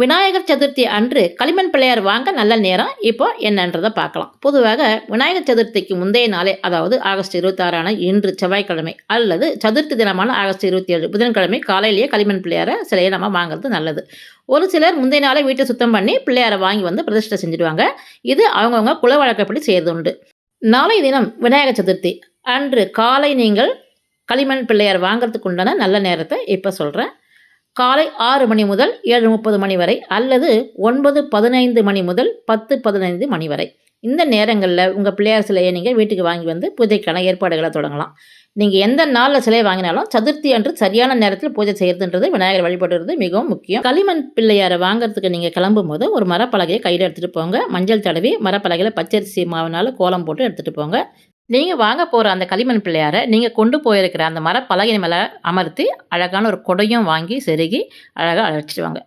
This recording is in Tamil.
விநாயகர் சதுர்த்தி அன்று களிமண் பிள்ளையார் வாங்க நல்ல நேரம். இப்போ என்னன்றதை பார்க்கலாம். பொதுவாக விநாயகர் சதுர்த்திக்கு முந்தைய நாளே அதாவது ஆகஸ்ட் இருபத்தாறான இன்று செவ்வாய்க்கிழமை அல்லது சதுர்த்தி தினமான ஆகஸ்ட் இருபத்தி ஏழு புதன்கிழமை காலையிலேயே களிமண் பிள்ளையாரை சிலையை நம்ம வாங்குறது நல்லது. ஒரு சிலர் முந்தைய நாளே வீட்டை சுத்தம் பண்ணி பிள்ளையாரை வாங்கி வந்து பிரதிஷ்டை செஞ்சுடுவாங்க. இது அவங்கவுங்க குல வழக்கப்படி செய்கிறது உண்டு நாளை தினம் விநாயகர் சதுர்த்தி அன்று காலை நீங்கள் களிமண் பிள்ளையார் வாங்குறதுக்கு உண்டான நல்ல நேரத்தை இப்போ சொல்கிறேன் காலை ஆறு மணி முதல் ஏழு முப்பது மணி வரை அல்லது ஒன்பது பதினைந்து மணி முதல் பத்து பதினைந்து மணி வரை. இந்த நேரங்களில் உங்கள் பிள்ளையார் சிலையை நீங்கள் வீட்டுக்கு வாங்கி வந்து பூஜைக்கான ஏற்பாடுகளை தொடங்கலாம். நீங்கள் எந்த நாளில் சிலையை வாங்கினாலும் சதுர்த்தி அன்று சரியான நேரத்தில் பூஜை செய்கிறதுன்றது விநாயகர் வழிபடுறது மிகவும் முக்கியம். களிமண் பிள்ளையாரை வாங்குறதுக்கு நீங்கள் கிளம்பும் போது ஒரு மரப்பலகையை கையில் எடுத்துகிட்டு போங்க. மஞ்சள் தடவி மரப்பலகையில் பச்சரிசி மாவினால் கோலம் போட்டு எடுத்துகிட்டு போங்க. நீங்கள் வாங்க போகிற அந்த களிமண் பிள்ளையாரை நீங்கள் கொண்டு போயிருக்கிற அந்த மரப்பலகை மேலே அமர்த்தி அழகான ஒரு கொடையும் வாங்கி செருகி அழகாக அழைச்சிட்டு வாங்க.